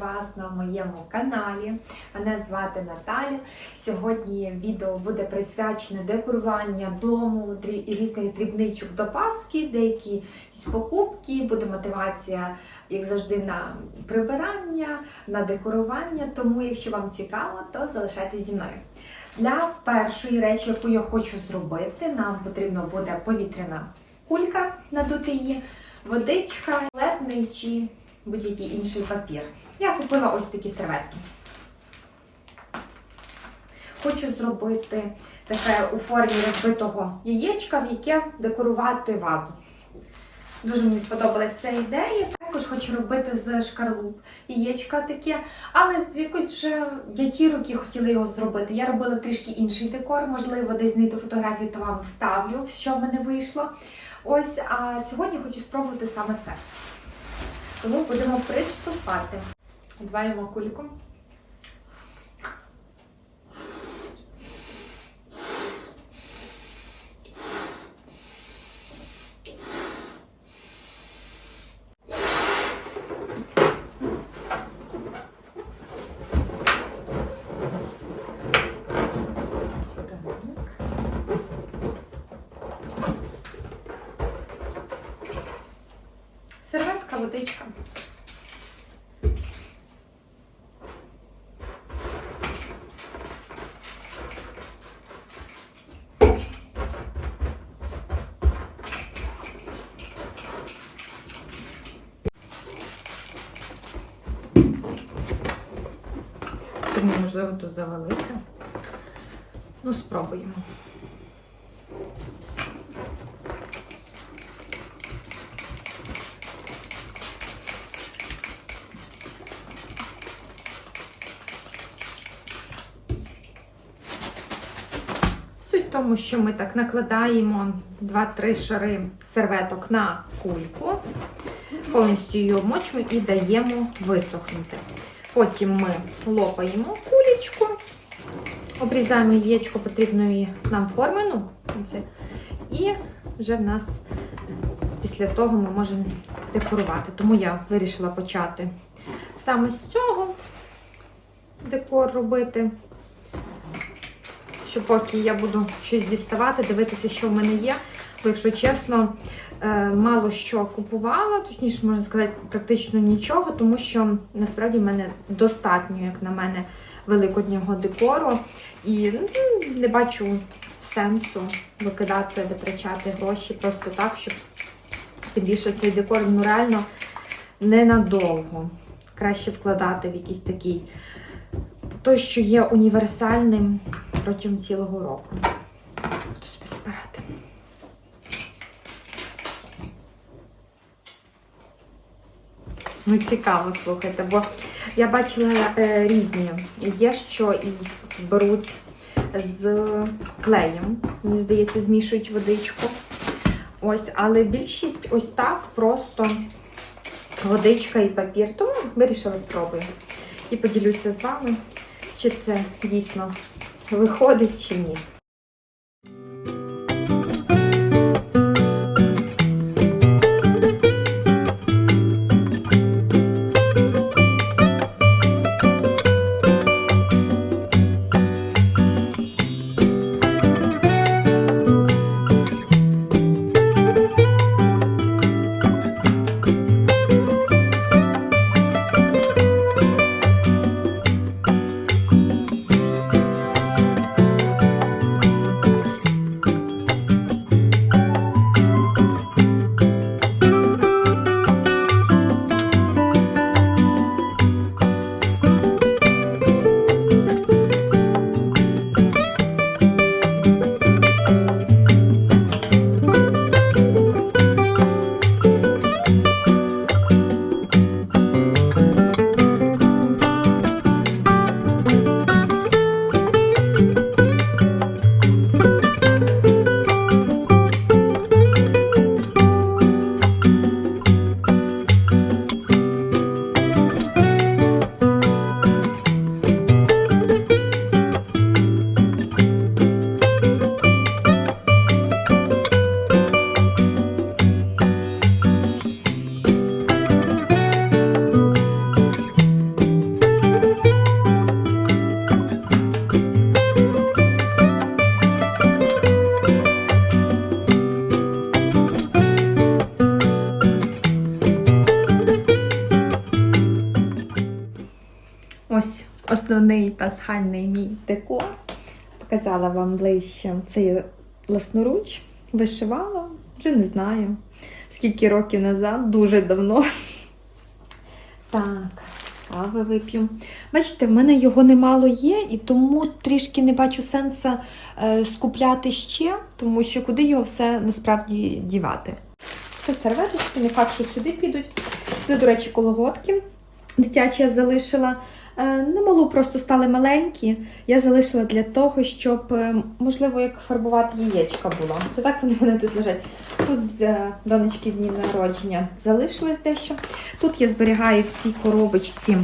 вас на моєму каналі. Мене звати Наталя. Сьогодні відео буде присвячене декоруванню дому, дрі- різних дрібничок до Пасхи, деякі покупки, буде мотивація, як завжди, на прибирання, на декорування. Тому, якщо вам цікаво, то залишайтесь зі мною. Для першої речі, яку я хочу зробити, нам потрібно буде повітряна кулька надути її, водичка, лепний чи будь-який інший папір. Я купила ось такі серветки. Хочу зробити таке у формі розбитого яєчка, в яке декорувати вазу. Дуже мені сподобалася ця ідея. Також хочу робити з шкарлуп яєчка таке, але якось вже я ті роки хотіла його зробити. Я робила трішки інший декор, можливо, десь знайду фотографію, то вам вставлю, що в мене вийшло. Ось, а сьогодні хочу спробувати саме це. Тому будемо приступати. Відваємо кульку. Серветка, водичка. Тому, можливо, тут завалити. Ну, спробуємо. Суть в тому, що ми так накладаємо 2-3 шари серветок на кульку, повністю її обмочуємо і даємо висохнути. Потім ми лопаємо кулечку, обрізаємо яєчко потрібної нам форми. Ну, і вже в нас після того ми можемо декорувати. Тому я вирішила почати саме з цього декор робити. Що поки я буду щось діставати, дивитися, що в мене є. Бо, якщо чесно, е, мало що купувала, точніше, можна сказати, практично нічого, тому що насправді в мене достатньо, як на мене, великоднього декору. І ну, не бачу сенсу викидати, витрачати гроші просто так, щоб тим більше цей декор ну, реально ненадовго. Краще вкладати в якийсь такий той, що є універсальним протягом цілого року. Буду собі збирати. Ну, цікаво, слухайте, бо я бачила е, різні. Є, що із беруть з клеєм. Мені здається, змішують водичку. Ось, але більшість ось так просто водичка і папір. Тому вирішила спробую. І поділюся з вами, чи це дійсно виходить чи ні. Пасхальний мій декор. Показала вам ближче. Це я власноруч вишивала, вже не знаю, скільки років назад, дуже давно. Так, кави вип'ю. Бачите, в мене його немало є, і тому трішки не бачу сенсу е, скупляти ще, тому що куди його все насправді дівати. Це серветочки, не факт, що сюди підуть. Це, до речі, колготки. Дитячі я залишила. Е, Немалу просто стали маленькі. Я залишила для того, щоб, е, можливо, як фарбувати яєчка було. То так вони мене тут лежать. Тут з е, донечки дні народження залишилось дещо. Тут я зберігаю в цій коробочці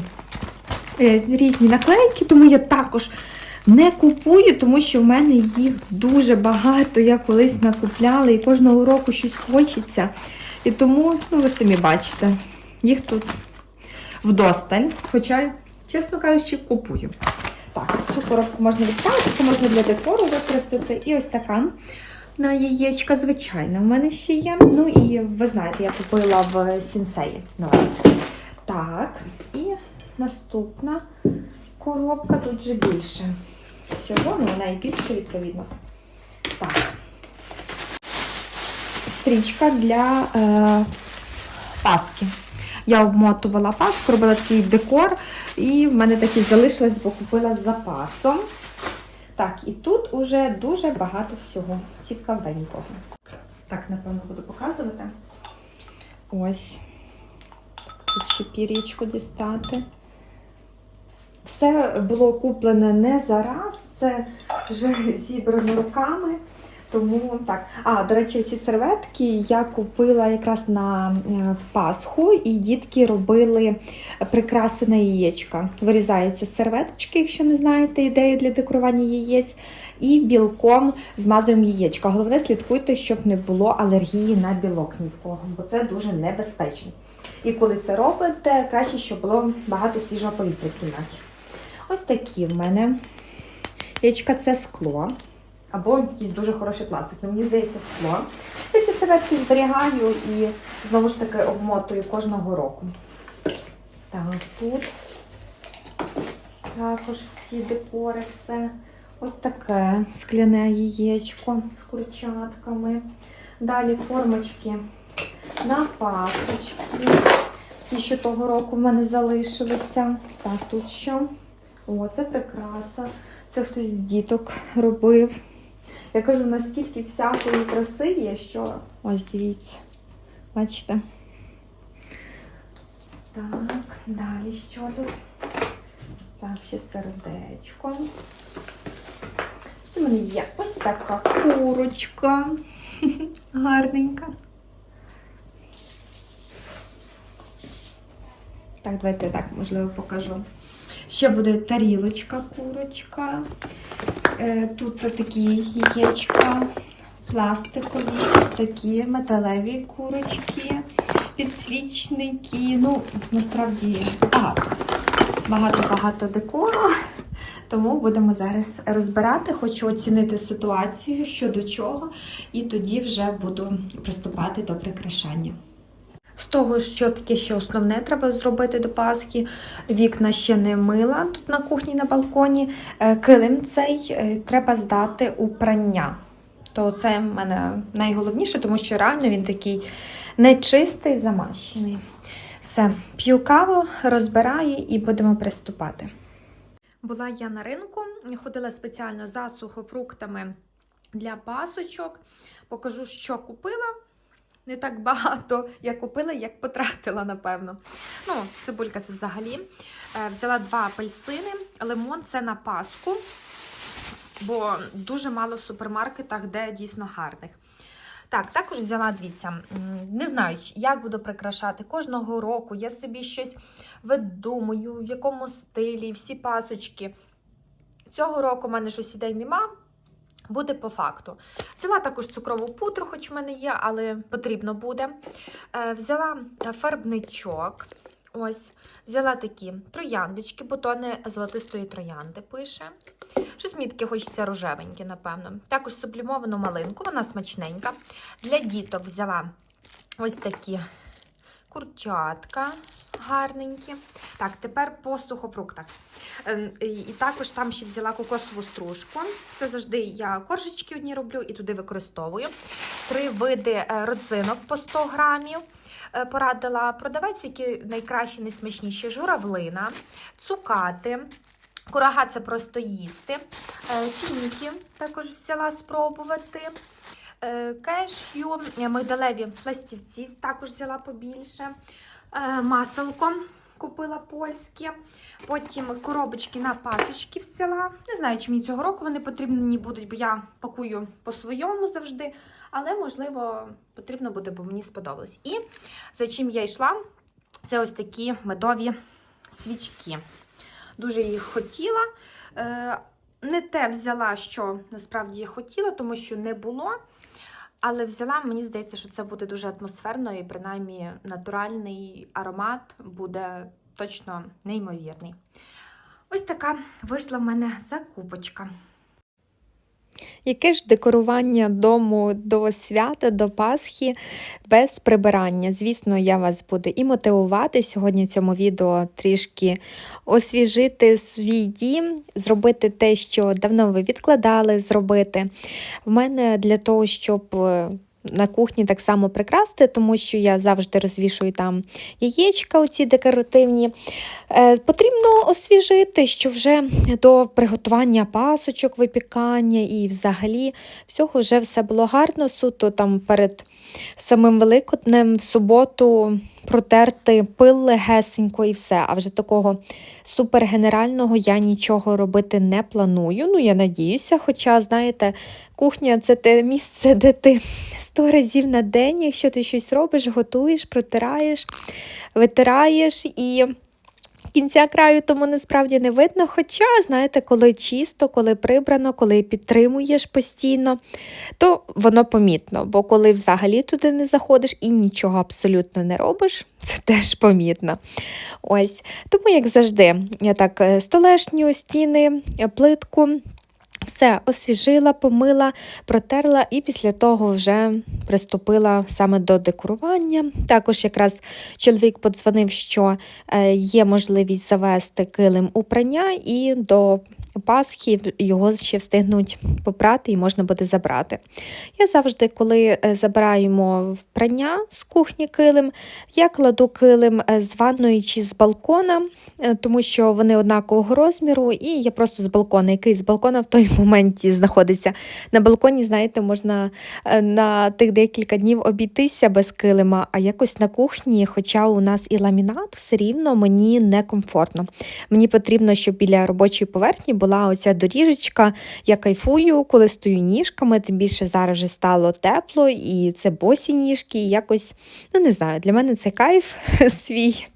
різні наклейки, тому я також не купую, тому що в мене їх дуже багато. Я колись накупляла і кожного року щось хочеться. І тому, ну ви самі бачите, їх тут вдосталь. Хоча, чесно кажучи, купую. Так, цю коробку можна відставити, це можна для декору використати. І ось така на яєчка, звичайно, в мене ще є. Ну і ви знаєте, я купила в сінсеї. Так, і наступна коробка тут вже більше. Всього, ну вона і більше, відповідно. Так. Стрічка для е, паски. Я обмотувала паску, робила такий декор, і в мене такі залишилось, бо купила з запасом. Так, і тут уже дуже багато всього цікавенького. Так, напевно, буду показувати. Ось. Тут ще пірічку дістати. Все було куплене не зараз, це вже зібрано руками. Тому так. А, до речі, ці серветки я купила якраз на е, Пасху, і дітки робили прикраси на яєчка. Вирізаються серветочки, якщо не знаєте ідею для декорування яєць, і білком змазуємо яєчка. Головне, слідкуйте, щоб не було алергії на білок ні в кого, бо це дуже небезпечно. І коли це робите, краще, щоб було багато свіжого повітря в кімнаті. Ось такі в мене. Яєчка це скло. Або якийсь дуже хороший пластик. Ну, мені здається, скло. Я ці серветки зберігаю і знову ж таки обмотую кожного року. Так, тут також всі декори, все. Ось таке скляне яєчко з курчатками. Далі формочки на пасочки. Ті, що того року в мене залишилися. Так, тут що? О, це прикраса. Це хтось з діток робив. Я кажу, наскільки всякої краси є, що ось дивіться. Бачите? Так, далі що тут? Так, ще сердечко. У мене є ось така курочка. Гарненька. Так, давайте я так, можливо, покажу. Ще буде тарілочка, курочка. Е, Тут такі яєчка, пластикові, такі металеві курочки, підсвічники. Ну, насправді багато. Багато-багато декору. Тому будемо зараз розбирати, хочу оцінити ситуацію, що до чого, і тоді вже буду приступати до прикрашання. З того, що таке ще основне треба зробити до Пасхи, вікна ще не мила тут на кухні на балконі. Е, Килим цей е, треба здати у прання. То це в мене найголовніше, тому що реально він такий нечистий, замащений. Все, п'ю каву, розбираю і будемо приступати. Була я на ринку, ходила спеціально за сухофруктами для пасочок. Покажу, що купила. Не так багато я купила, як потратила, напевно. Ну, цибулька це взагалі. Е, Взяла два апельсини, лимон це на паску, бо дуже мало в супермаркетах, де дійсно гарних. Так, також взяла, дивіться, не знаю, як буду прикрашати. Кожного року я собі щось видумую, в якому стилі, всі пасочки. Цього року в мене щось ідей нема. Буде по факту. Взяла також цукрову пудру, хоч в мене є, але потрібно буде. Е, Взяла фарбничок. Ось, взяла такі трояндочки, бутони золотистої троянди пише. Щось мені таке хочеться рожевеньке, напевно. Також сублімовану малинку, вона смачненька. Для діток взяла ось такі курчатка гарненькі. Так, тепер по сухофруктах. Е, І також там ще взяла кокосову стружку. Це завжди я коржички одні роблю і туди використовую. Три види е, родзинок по 100 грамів. Е, Порадила продавець, які найкращі, найсмачніші журавлина, цукати. Курага це просто їсти. Е, Фініки також взяла спробувати. Е, Кешю, е, мигдалеві пластівці також взяла побільше. Е, Маселко купила польське. Потім коробочки на пасочки взяла. Не знаю, чи мені цього року вони потрібні будуть, бо я пакую по-своєму завжди. Але, можливо, потрібно буде, бо мені сподобалось. І за чим я йшла, це ось такі медові свічки. Дуже їх хотіла. Е, Не те взяла, що насправді я хотіла, тому що не було. Але взяла, мені здається, що це буде дуже атмосферно і принаймні натуральний аромат буде точно неймовірний. Ось така вийшла в мене закупочка. Яке ж декорування дому до свята, до Пасхи без прибирання? Звісно, я вас буду і мотивувати сьогодні в цьому відео трішки освіжити свій дім, зробити те, що давно ви відкладали зробити. В мене для того, щоб е, на кухні так само прикрасти, тому що я завжди розвішую там яєчка, оці декоративні. Е, Потрібно освіжити, що вже до приготування пасочок, випікання і взагалі всього вже все було гарно. Суто там перед самим Великоднем в суботу протерти пил легесенько і все. А вже такого супергенерального я нічого робити не планую. Ну, я надіюся, хоча, знаєте, кухня це те місце, де ти сто разів на день, якщо ти щось робиш, готуєш, протираєш, витираєш і. Кінця краю тому насправді не видно. Хоча, знаєте, коли чисто, коли прибрано, коли підтримуєш постійно, то воно помітно. Бо коли взагалі туди не заходиш і нічого абсолютно не робиш, це теж помітно. Ось. Тому, як завжди, я так е, столешню, стіни, плитку. Все освіжила, помила, протерла і після того вже приступила саме до декорування. Також якраз чоловік подзвонив, що е, є можливість завести килим у прання, і до Пасхи його ще встигнуть попрати і можна буде забрати. Я завжди, коли е, забираємо в прання з кухні килим, я кладу килим е, з ванної чи з балкона, тому що вони однакового розміру, і я просто з балкона, який з балкона в той моменті знаходиться. На балконі, знаєте, можна е, на тих декілька днів обійтися без килима, а якось на кухні, хоча у нас і ламінат, все рівно мені некомфортно. Мені потрібно, щоб біля робочої поверхні була оця доріжечка. Я кайфую, коли стою ніжками, тим більше зараз вже стало тепло, і це босі ніжки, і якось, ну не знаю, для мене це кайф свій.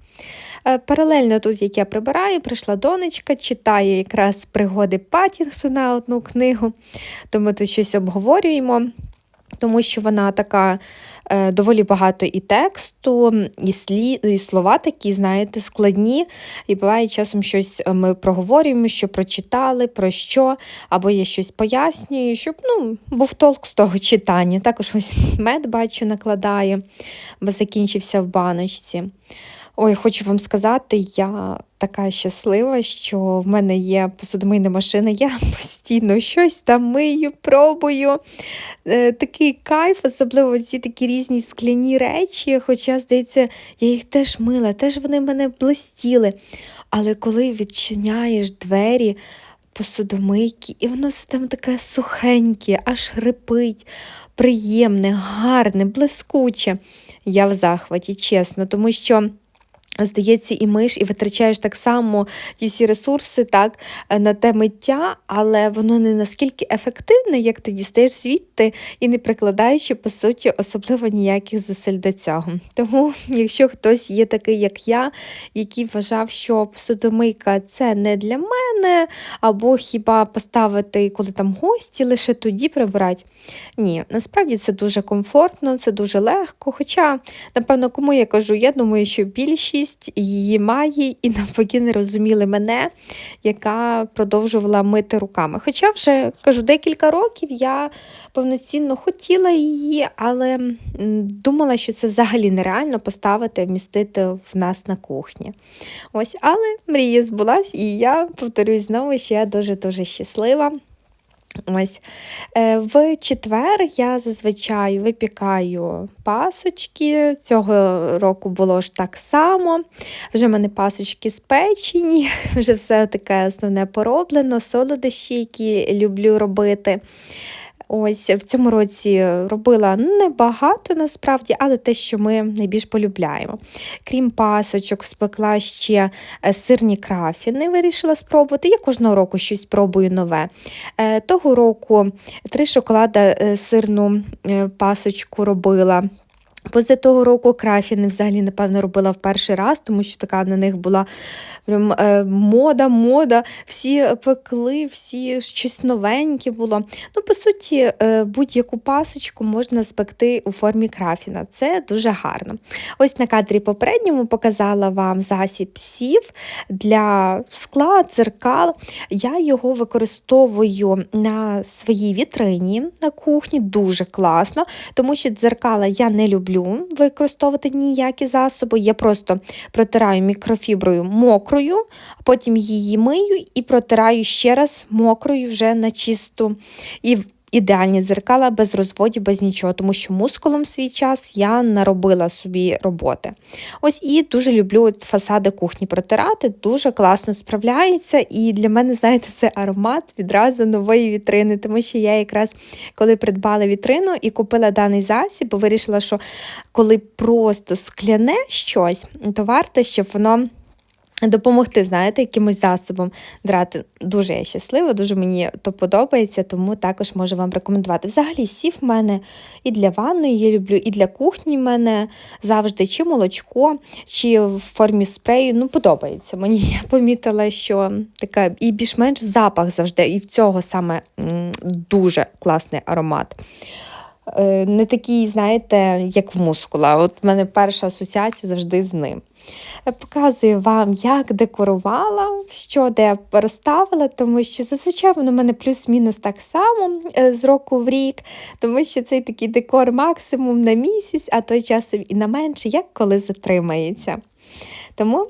Е, Паралельно тут, як я прибираю, прийшла донечка, читає якраз пригоди Паттінсона одну книгу, то ми тут щось обговорюємо, тому що вона така е, доволі багато і тексту, і, слі, і слова такі, знаєте, складні. І буває часом щось е, ми проговорюємо, що прочитали, про що, або я щось пояснюю, щоб ну, був толк з того читання. Також ось мед бачу накладаю, бо закінчився в баночці. Ой, хочу вам сказати, я така щаслива, що в мене є посудомийна машина. Я постійно щось там мию, пробую. Е, такий кайф, особливо ці такі різні скляні речі. Хоча, здається, я їх теж мила, теж вони в мене блистіли. Але коли відчиняєш двері посудомийки, і воно все там таке сухеньке, аж рипить, приємне, гарне, блискуче. Я в захваті, чесно, тому що. Здається, і миш, і витрачаєш так само ті всі ресурси так, е, на те миття, але воно не наскільки ефективне, як ти дістаєш звідти і не прикладаючи, по суті, особливо ніяких зусиль до цього. Тому, якщо хтось є такий, як я, який вважав, що посудомийка це не для мене, або хіба поставити, коли там гості, лише тоді прибирати. Ні, насправді це дуже комфортно, це дуже легко. Хоча, напевно, кому я кажу, я думаю, що більшість її має і навпаки не розуміли мене, яка продовжувала мити руками. Хоча вже кажу, декілька років я повноцінно хотіла її, але думала, що це взагалі нереально поставити, вмістити в нас на кухні. Ось, але мрія збулась, і я повторюсь знову, що я дуже-дуже щаслива. Ось Е, в четвер я зазвичай випікаю пасочки. Цього року було ж так само. Вже в мене пасочки спечені, вже все таке основне пороблено, солодощі, які люблю робити. Ось в цьому році робила небагато насправді, але те, що ми найбільш полюбляємо. Крім пасочок, спекла ще е, сирні крафіни, вирішила спробувати. Я кожного року щось пробую нове. Е, Того року три шоколада е, сирну пасочку робила. Поза того року крафіни взагалі, напевно, робила в перший раз, тому що така на них була прям е, мода, мода. Всі пекли, всі щось новеньке було. Ну, по суті, е, будь-яку пасочку можна спекти у формі крафіна. Це дуже гарно. Ось на кадрі попередньому показала вам засіб сів для скла, дзеркал. Я його використовую на своїй вітрині на кухні дуже класно, тому що дзеркала я не люблю використовувати ніякі засоби. Я просто протираю мікрофіброю мокрою, а потім її мию і протираю ще раз мокрою вже на чисту. І Ідеальні дзеркала без розводів, без нічого, тому що мускулом в свій час я наробила собі роботи. Ось і дуже люблю фасади кухні протирати, дуже класно справляється. І для мене, знаєте, це аромат відразу нової вітрини, тому що я якраз коли придбала вітрину і купила даний засіб, вирішила, що коли просто скляне щось, то варто, щоб воно. Допомогти, знаєте, якимось засобом драти. Дуже я щаслива, дуже мені то подобається, тому також можу вам рекомендувати. Взагалі, сів в мене і для ванної я люблю, і для кухні в мене завжди чи молочко, чи в формі спрею. Ну, подобається. Мені я помітила, що така і більш-менш запах завжди, і в цього саме дуже класний аромат. Е, Не такий, знаєте, як в мускула. От в мене перша асоціація завжди з ним. Е, Показую вам, як декорувала, що де розставила, тому що зазвичай воно в мене плюс-мінус так само е, з року в рік, тому що цей такий декор максимум на місяць, а той часом і на менше, як коли затримається. Тому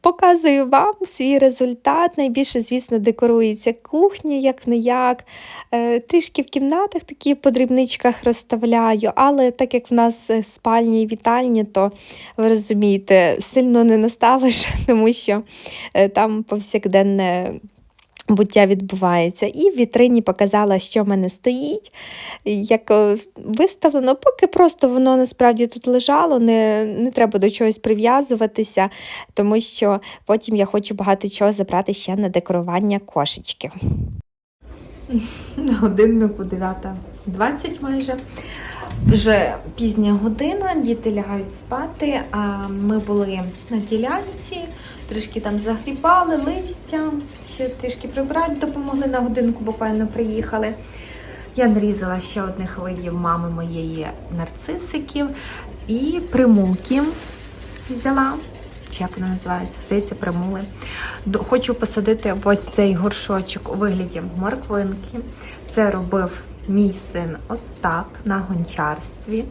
Показую вам свій результат. Найбільше, звісно, декорується кухня, як не як. Е, Трішки в кімнатах такі по дрібничках розставляю, але так як в нас е, спальні і вітальні, то ви розумієте, сильно не наставиш, тому що е, там повсякденне. Буття відбувається, і в вітрині показала, що в мене стоїть, як е, виставлено, поки просто воно насправді тут лежало, не, не треба до чогось прив'язуватися, тому що потім я хочу багато чого забрати ще на декорування кошечки. На годиннику 9.20 майже. Вже пізня година, діти лягають спати, а ми були на ділянці, трішки там загрібали листя, ще трішки прибрати допомогли на годинку, буквально приїхали. Я нарізала ще одних видів мами моєї нарцисиків і примулки взяла. Чи як вони називаються? Здається, примули. Хочу посадити ось цей горшочок у вигляді морквинки. Це робив мій син Остап на гончарстві.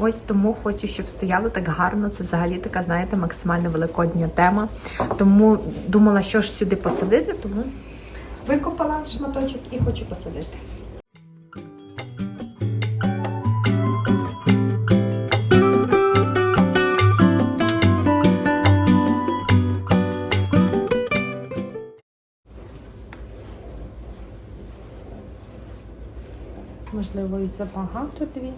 Ось тому хочу, щоб стояло так гарно. Це взагалі така, знаєте, максимально великодня тема. Тому думала, що ж сюди посадити, тому викопала шматочок і хочу посадити. Можливо, і забагато дві.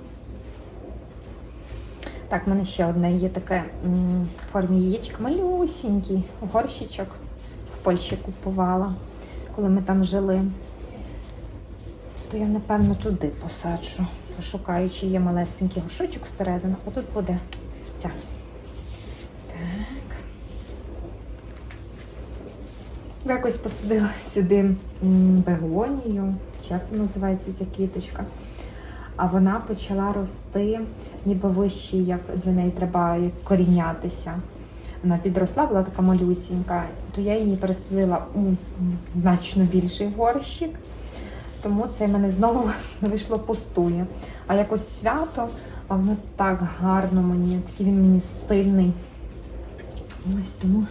Так, в мене ще одне є таке в формі яєчка, малюсінький горщичок в Польщі купувала, коли ми там жили. То я, напевно, туди посаджу. Пошукаю, чи є малесенький горшочок всередину. Отут буде ця. Так. Якось посадила сюди бегонію, чи як називається ця квіточка. А вона почала рости, ніби вище, як для неї треба корінятися. Вона підросла, була така малюсінька, то я її пересадила у значно більший горщик. Тому це в мене знову вийшло пустує. А якось свято, а воно так гарно мені, такий він мені стильний. Ось тому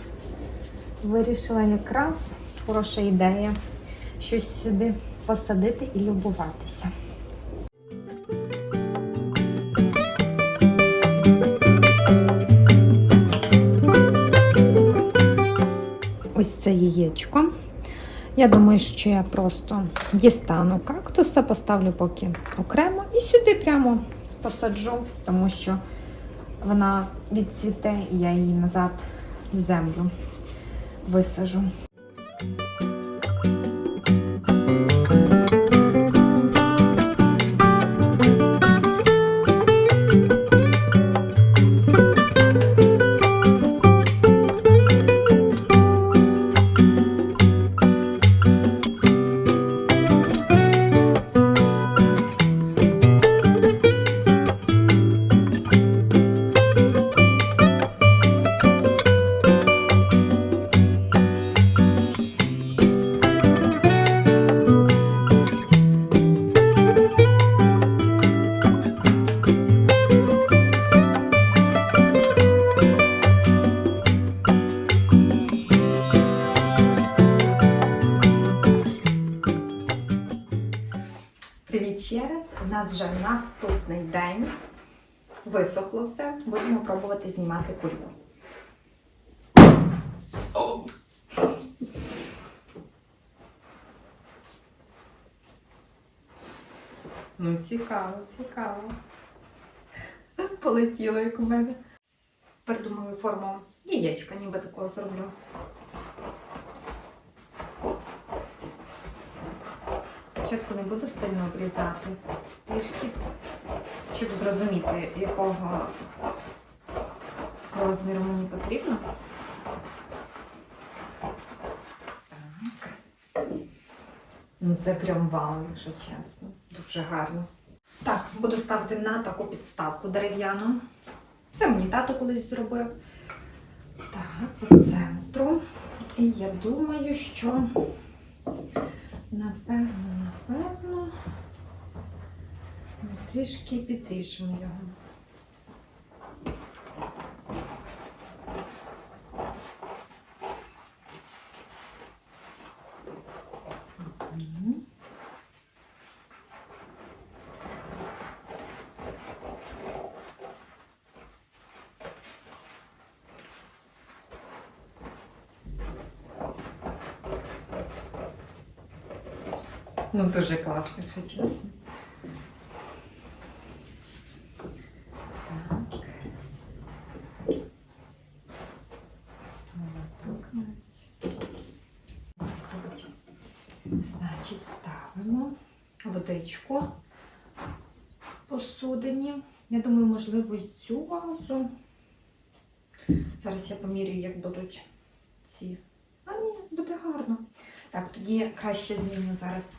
вирішила якраз хороша ідея щось сюди посадити і любуватися. Це. Я думаю, що я просто дістану кактуса, поставлю поки окремо і сюди прямо посаджу, тому що вона відцвіте і я її назад в землю висажу. Висохло все. Будемо пробувати знімати кульку. Ну, цікаво, цікаво. Полетіло, як у мене. Придумаю форму яєчка, ніби такого зроблю. Спочатку не буду сильно обрізати. Трішки, щоб зрозуміти, якого розміру мені потрібно. Так. Ну, це прям вау, якщо чесно. Дуже гарно. Так, буду ставити на таку підставку дерев'яну. Це мені тато колись зробив. Так, по центру. І я думаю, що Напевно, напевно. Трішки підріжемо його. Ну, дуже класно, якщо чесно. Я думаю, можливо, і цю вазу. Зараз я помірюю, як будуть ці. А ні, буде гарно. Так, тоді краще зміню зараз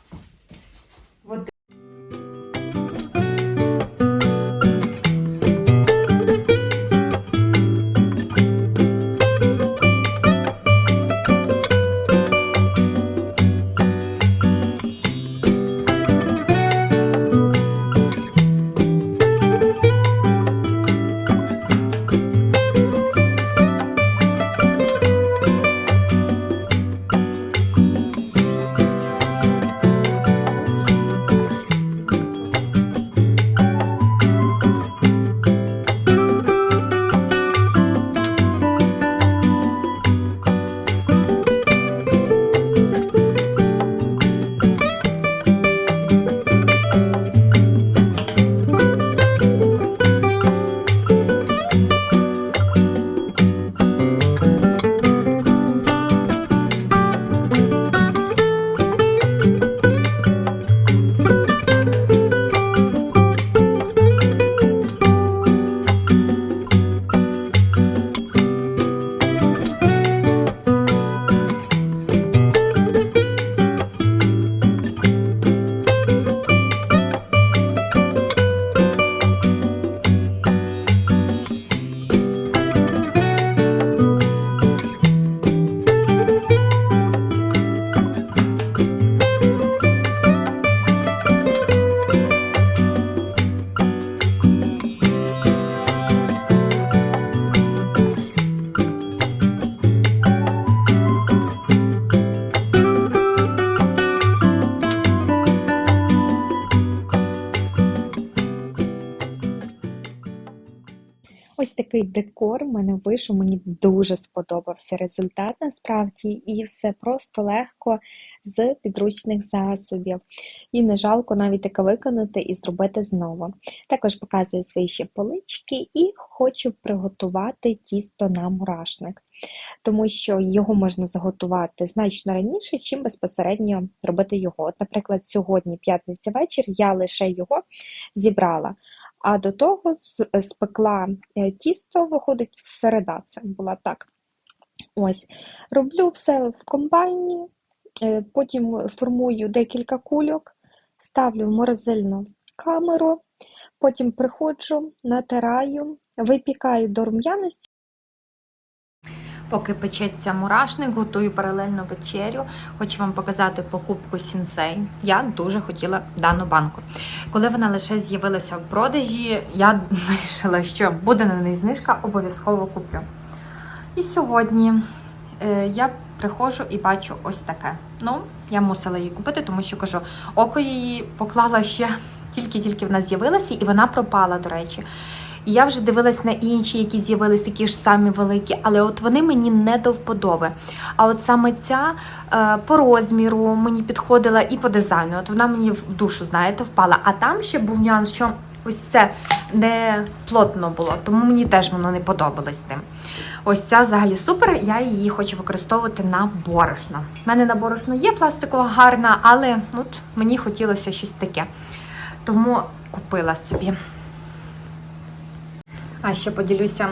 такий декор в мене вийшов. Мені дуже сподобався результат насправді, і все просто легко з підручних засобів. І не жалко навіть таке виконати і зробити знову. Також показую свої ще полички і хочу приготувати тісто на мурашник, тому що його можна заготувати значно раніше, чим безпосередньо робити його. От, наприклад, сьогодні, п'ятниця вечір, я лише його зібрала. А до того з- спекла е, тісто, виходить, всереда, середа це була так. Ось, роблю все в комбайні, е, потім формую декілька кульок, ставлю в морозильну камеру, потім приходжу, натираю, випікаю до рум'яності. Поки печеться мурашник, готую паралельно вечерю. Хочу вам показати покупку сінсей. Я дуже хотіла дану банку. Коли вона лише з'явилася в продажі, я вирішила, що буде на неї знижка, обов'язково куплю. І сьогодні е, я приходжу і бачу ось таке. Ну, я мусила її купити, тому що кажу, око її поклала ще тільки-тільки вона з'явилася, і вона пропала, до речі. І я вже дивилась на інші, які з'явились такі ж самі великі, але от вони мені не до вподоби. А от саме ця е, по розміру мені підходила і по дизайну. От вона мені в душу, знаєте, впала. А там ще був нюанс, що ось це не плотно було, тому мені теж воно не подобалось тим. Ось ця взагалі супер. Я її хочу використовувати на борошно. У мене на борошно є пластикова гарна, але от мені хотілося щось таке. Тому купила собі. А ще поділюся,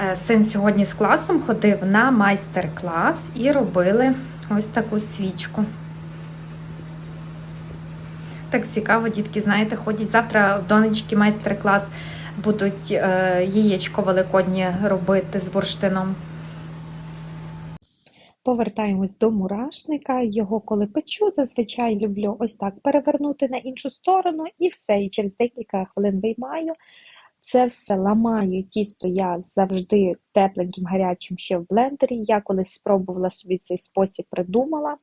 е, син сьогодні з класом ходив на майстер-клас і робили ось таку свічку. Так цікаво, дітки, знаєте, ходять завтра в донечки майстер-клас будуть е, яєчко великоднє робити з бурштином. Повертаємось до мурашника. Його, коли печу, зазвичай люблю ось так перевернути на іншу сторону і все. І через декілька хвилин виймаю. Це все ламаю. Тісто я завжди тепленьким, гарячим ще в блендері. Я колись спробувала собі цей спосіб, придумала.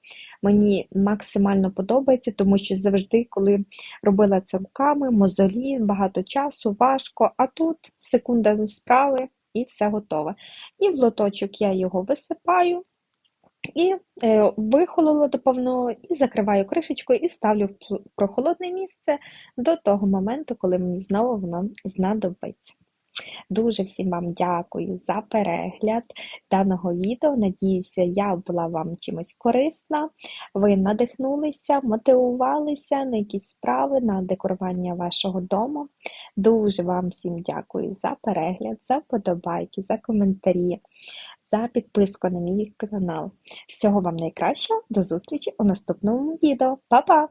Мені максимально подобається, тому що завжди, коли робила це руками, мозолі, багато часу, важко. А тут секунда справи і все готове. І в лоточок я його висипаю. І е, вихололо до повного, і закриваю кришечкою, і ставлю в прохолодне місце до того моменту, коли мені знову воно знадобиться. Дуже всім вам дякую за перегляд даного відео. Надіюся, я була вам чимось корисна. Ви надихнулися, мотивувалися на якісь справи, на декорування вашого дому. Дуже вам всім дякую за перегляд, за вподобайки, за коментарі, за підписку на мій канал. Всього вам найкращого, до зустрічі у наступному відео. Па-па!